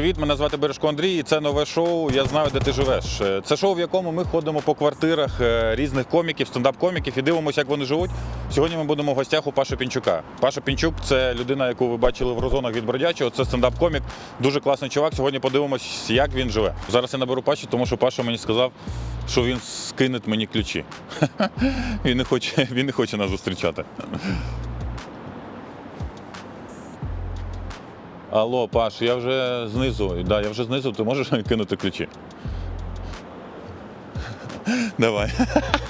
Привіт, мене звати Бережко Андрій, і це нове шоу. Я знаю, де ти живеш. Е, Це шоу, в якому ми ходимо по квартирах е, різних коміків, стендап-коміків і дивимося, як вони живуть. Сьогодні ми будемо в гостях у Паши Пінчука. Паша Пінчук це людина, яку ви бачили в розонах від Бродячого. Це стендап-комік, дуже класний чувак. Сьогодні подивимось, як він живе. Зараз я наберу Пашу, тому що Паша мені сказав, що він скине мені ключі. Він не хоче, він не хоче нас зустрічати. Алло, Паш, я вже знизу. Да, я вже знизу, ти можеш кинути ключі? Давай.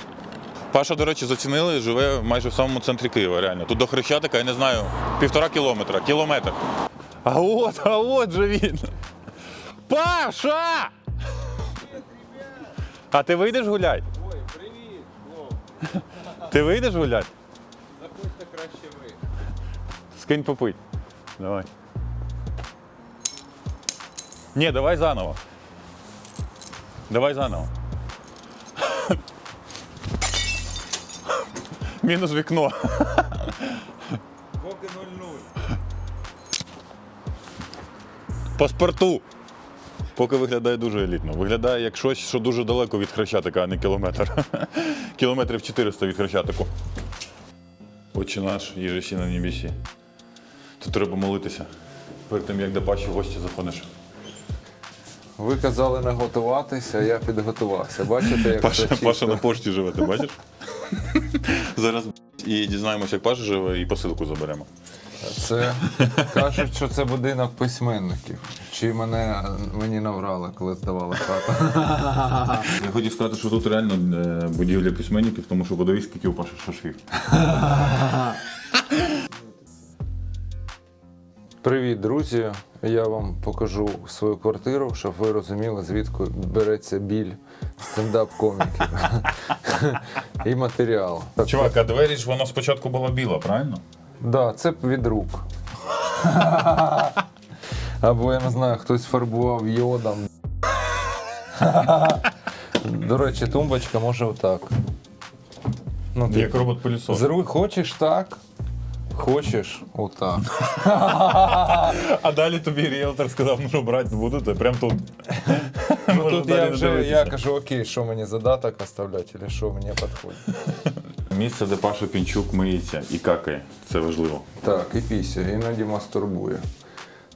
Паша, до речі, зацінили, живе майже в самому центрі Києва, реально. Тут до Хрещатика, я не знаю, півтора кілометра, кілометр. А от, а от же він. Паша! А ти вийдеш гуляй? Ой, привіт, хлоп. Ти вийдеш гуляй? Заходьте краще ви. Скинь попить. Давай. Ні, давай заново. Давай заново. Мінус вікно. Поки 0-0. Паспорту. Поки виглядає дуже елітно. Виглядає як щось, що дуже далеко від Хрещатика, а не кілометр. Кілометрів 400 від Хрещатику. Отче наш, їжесі на небесі. Тут треба молитися. Перед тим, як до Паші в гості заходиш. Ви казали не готуватися, я підготувався. Бачите, як Паша, це чисто? Паша на пошті живе, ти бачиш? Зараз і дізнаємося, як Паша живе, і посилку заберемо. Це кажуть, що це будинок письменників. Чи мене мені наврали, коли здавали хату? Я хотів сказати, що тут реально е, будівля письменників, тому що подивись, скільки у Паші шашків. Привіт, друзі! Я вам покажу свою квартиру, щоб ви розуміли, звідки береться біль стендап-коміків і матеріал. Чувак, а двері ж вона спочатку була біла, правильно? Да, це від рук. Або я не знаю, хтось фарбував йодом. До речі, тумбочка може отак. Ну, ти Як робот пилісос. зру... Хочеш так? Хочеш отак. А далі тобі ріелтор сказав, ну що брати будете, прям тут. Ну, тут я вже я кажу, окей, що мені задаток оставляти, чи що мені підходить. Місце, де Паша Пінчук миється і какає. Це важливо. Так, і після, іноді мастурбує.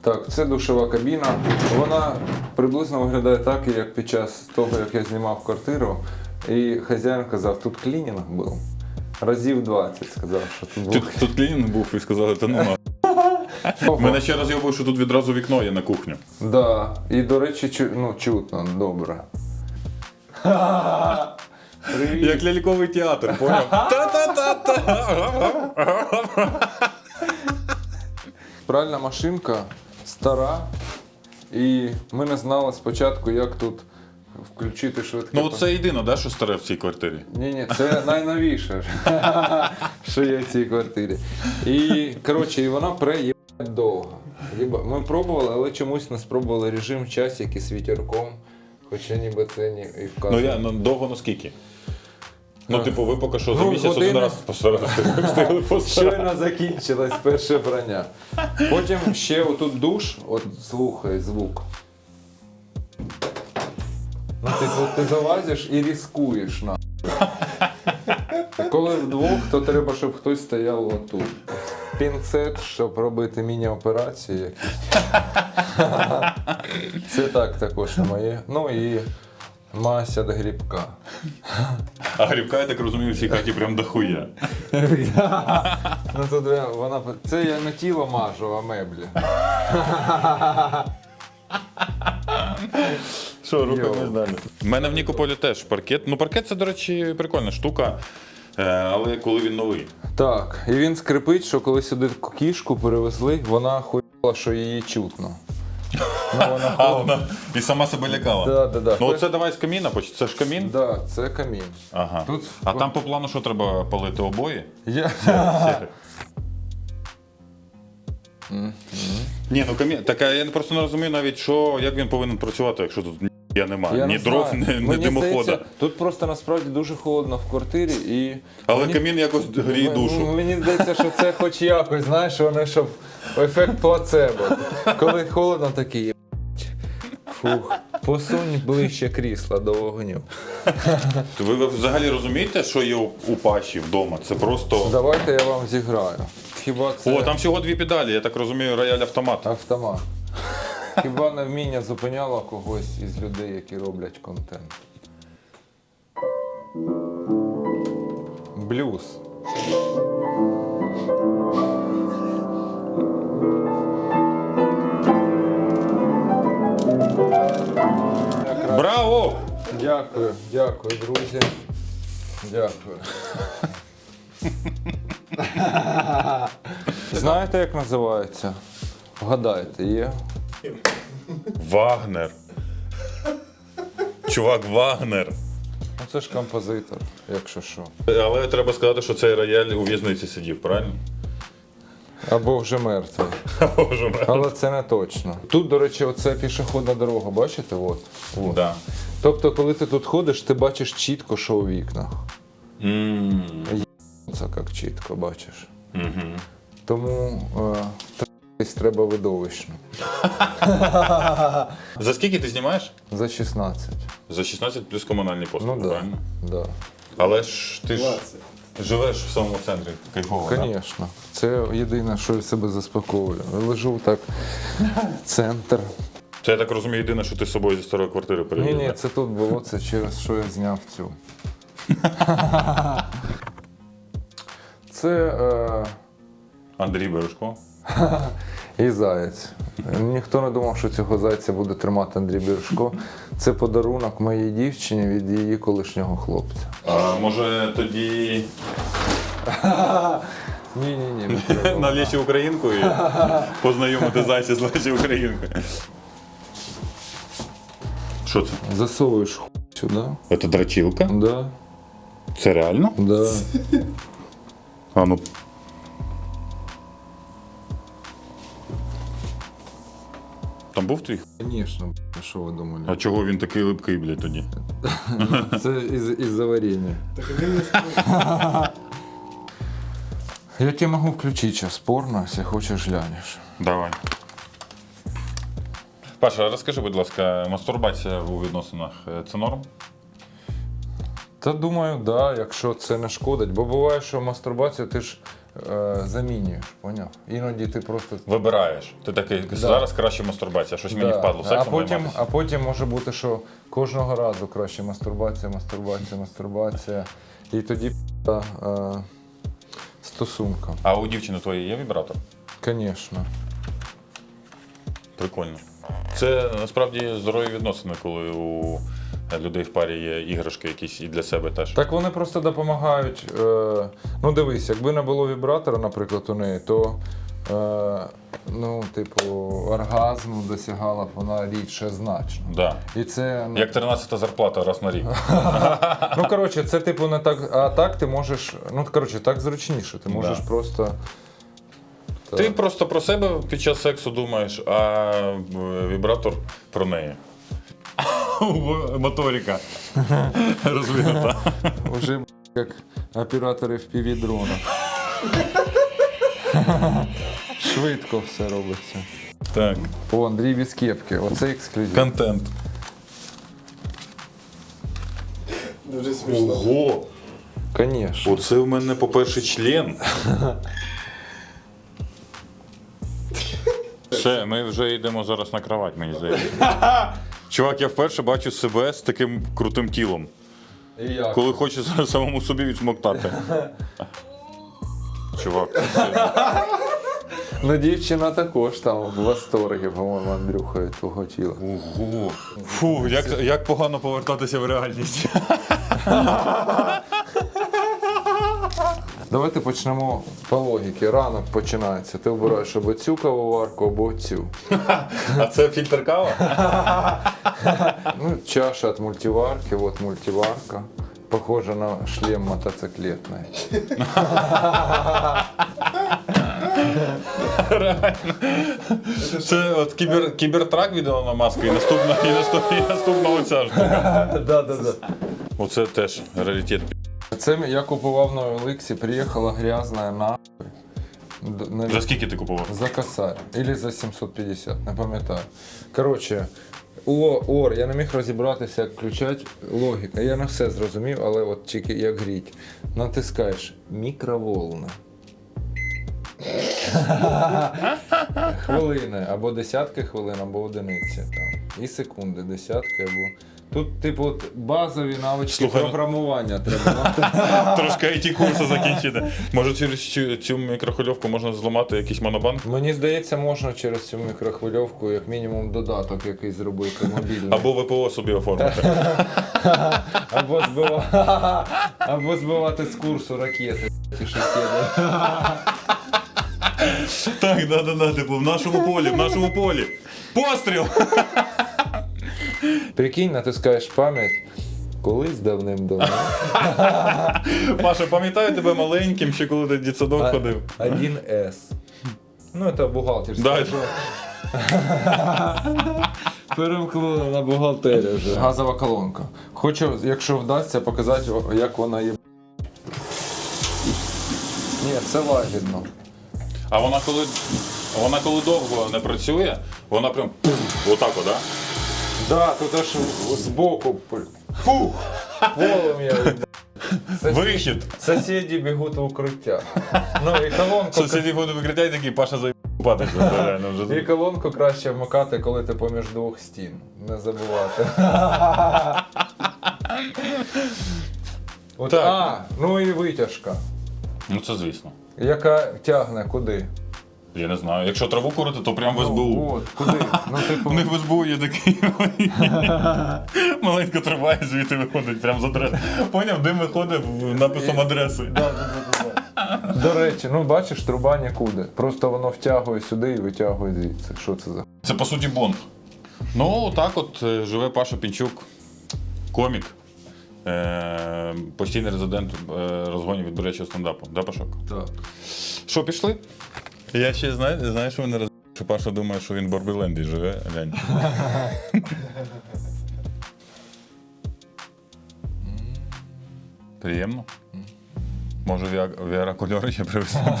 Так, це душова кабіна. Вона приблизно виглядає так, як під час того, як я знімав квартиру. І хазяїн казав, тут клінінг був. Разів 20 сказав, що тут був. Тут, тут клінінг був і сказали, та ну на. Мене ще раз йобує, що тут відразу вікно є на кухню. Да. І, до речі, чу... ну, чутно, добре. Привіт. Як ляльковий театр, поняв? Та-та-та-та. Пральна машинка стара. І ми не знали спочатку, як тут включити швидке. Ну це єдине, да, що старе в цій квартирі. Ні, ні, це найновіше, що є в цій квартирі. І коротше, і вона пре довго. Ми пробували, але чомусь не спробували режим часики з вітерком. Хоча ніби це не і Ну я ну, довго ну скільки? Ну, типу, ви поки що за Ну, місяць один раз постарали. встигли постарати. Щойно закінчилось перше брання. Потім ще отут душ, от слухай звук. Ну, ти, ти залазиш і різкуєш на. Коли вдвох, то треба, щоб хтось стояв отут. Пінцет, щоб робити міні-операції якісь. Це так також моє. Ну і мася до грібка. А грибка, я так розумію, в цій хаті прям дохуя. Ну тут вона- вона це я не тіло мажу, а меблі. Що, рухаємось Йоу. далі. У мене в Нікополі теж паркет. Ну, паркет це, до речі, прикольна штука. Е, Але коли він новий. Так, і він скрипить, що коли сюди кішку перевезли, вона хуяла, що її чутно. Ну, вона А, вона і сама себе лякала. Да, да, да. Ну, оце давай з каміна, поч- це ж камін. Да, це камін. Ага. Тут- А там по плану що треба палити обої? Я... Ні, ну камін. Так а я просто не розумію навіть, що, як він повинен працювати, якщо тут ніхуя немає. Я ні не дров, знаю. ні, ні Мені димохода. здається, Тут просто насправді дуже холодно в квартирі і. Але мені- камін якось гріє М- душу. Мені здається, що це хоч якось, знаєш, вони щоб ефект плацебо. Коли холодно, такий, Фух. Посунь ближче крісла до вогню. То ви ви взагалі розумієте, що є у, у паші вдома? Це просто. Давайте я вам зіграю. Хіба це О, там всього дві педалі, я так розумію, рояль автомат. автомат? Хіба невміння зупиняло когось із людей, які роблять контент? Блюз. Браво! Дякую, дякую, друзі. Дякую. Знаєте, як називається? Вгадайте, є? Вагнер. Чувак, Вагнер. Ну це ж композитор, якщо що. Але треба сказати, що цей рояль у в'язниці сидів, правильно? Або вже мертвий. Боже мой. Але це не точно. Тут, до речі, оце пішохідна дорога, бачите? От. От. Да. Тобто, коли ти тут ходиш, ти бачиш чітко, що у вікнах. М, Це як чітко бачиш. мгм. Тому е, трахатись треба видовищно. За скільки ти знімаєш? За 16. За 16 плюс комунальні послуги, Ну так. правильно? Да. Да. Але ж ти ж живеш в самому центрі кайфово. да? Звісно. Це єдине, що я себе заспокоює. Лежу так, центр. Це я так розумію, єдине, що ти з собою зі старої квартири Ні, ні, це тут було, це через що я зняв цю. Це е, Андрій Бережко. і заєць. Ніхто не думав, що цього зайця буде тримати Андрій Біршко. Це подарунок моїй дівчині від її колишнього хлопця. А може тоді Ні, ні, ні, на Лесі Українку і познайомити зайця з Лесі Українкою. Що це? Засовуєш хуй сюди. Це драчілка? Да, Це реально? да. А ну. Там був твій? Звісно, що ви думали? А чого він такий липкий, блядь, тоді? Це із, із-за варення. Я тебе можу включити зараз порно, якщо хочеш глянеш. Давай. Паша, розкажи, будь ласка, мастурбація у відносинах е, це норм? Та думаю, да, якщо це не шкодить. Бо буває, що мастурбацію ти ж е, замінюєш, поняв? Іноді ти просто. Вибираєш. Ти такий, зараз краще мастурбація, щось мені Да. впадло а, сексом потім, займатися. а потім може бути, що кожного разу краще мастурбація, мастурбація, мастурбація. І тоді е, стосунка. А у дівчини твоєї є вібратор? Звісно. Прикольно. Це насправді здорові відносини, коли у людей в парі є іграшки якісь і для себе теж. Так вони просто допомагають. Е, ну дивись, якби не було вібратора, наприклад, у неї, то е, ну, типу, оргазму досягала б вона рідше значно. Да. І це ну, Як 13 зарплата раз на рік. ну коротше, це типу не так. А так ти можеш. Ну коротше, так зручніше. Ти можеш Да. просто. Так. Ти просто про себе під час сексу думаєш, а е, вібратор про неї. Моторика. Розвинута. Уже як оператори в півдрона. Швидко все робиться. Так. О, Андрій без кепки. Оце ексклюзив. Контент. Дуже смішно. Ого! Конечно. Оце в мене, по-перше, член. Все, ми вже йдемо зараз на кровать, мені здається. Чувак, я вперше бачу себе з таким крутим тілом, І як? коли хочу самому собі відсмоктати. Чувак, це сильно. Ну, дівчина також там в восторгі, по-моєму, Андрюха від твого тіла. Ого. Фу, як, як погано повертатися в реальність. Давайте почнемо по логіки. Ранок починається. Ти обираєш або цю кавоварку, або цю. А це фільтр кава? Ну, чаша від мультиварки, от мультиварка. Похожа на шлем мотоциклетний. Це от кібер, кібертрак від Ілона Маска і наступна, і наступна, і наступна оця штука. Да, да, да. Оце теж раритет. Це я купував на OLX, приїхала грязна нахуй. На- За скільки ти купував? За косарь. Или за 750, не пам'ятаю. Коротше, О, ор, я не міг розібратися, як включати логіка. Я не все зрозумів, але от тільки як гріть. Натискаєш мікроволна. Хвилини або десятки хвилин, або одиниці. Там. І секунди, десятки або. Тут, типу, базові навички Слухай, ну- програмування треба мати. Трошки it курси закінчити. Може, через цю, цю мікрохвильовку можна зламати якийсь монобанк? Мені здається, можна через цю мікрохвильовку, як мінімум, додаток якийсь зробити мобільний. Або ВПО собі оформити. Або, збива... Або збивати з курсу ракети. ті шахеди. Так, да, да, да, типу, в нашому полі, в нашому полі. Постріл! Прикинь, натискаєш пам'ять. Колись давним-давно. Паша, пам'ятаю тебе маленьким, ще коли ти в ходив. 1С. Ну, це бухгалтерська. Да. Перемкнули на бухгалтерію вже. Газова колонка. Хочу, якщо вдасться, показати, як вона є. Ні, це лагідно. А вона коли, вона коли довго не працює, вона прям отак, от, да? Тут аж збоку. Фух! Полум'я. Вихід. Сусіді бігуть в укриття. Ну і колонку, Сусіді буде викриття і такий Паша заїбати. Реально і вже. колонку краще вмикати, коли ти поміж двох стін. Не забувати. От, Так. А, ну і витяжка. Ну це звісно. Яка тягне куди? Я не знаю. Якщо траву курити, то прям в Ну, СБУ. от, куди? Ну, типу, У них в СБУ є такий маленька трава і звідти виходить прям з адреси. Поняв, дим виходить в- написом адреси. до речі, ну бачиш, труба нікуди. Просто воно втягує сюди і витягує звідси. Що це за? Це по суті бонг. Ну, так от е, живе Паша Пінчук, комік, е, постійний резидент е, розгонів від бурячого стендапу. Да, Пашок? Так. Що, пішли? Я ще знаю, знаєш, що мене роз... що Паша думає, що він в Барбіленді живе. Глянь. Приємно. Може, Віара кольори ще привезти.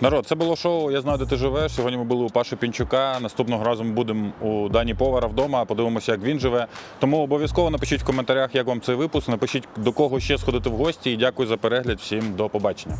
Народ, це було шоу. Я знаю, де ти живеш. Сьогодні ми були у Паші Пінчука. Наступного разу ми будемо у Дані Повара вдома. Подивимося, як він живе. Тому обов'язково напишіть в коментарях, як вам цей випуск. Напишіть до кого ще сходити в гості. І дякую за перегляд. Всім до побачення.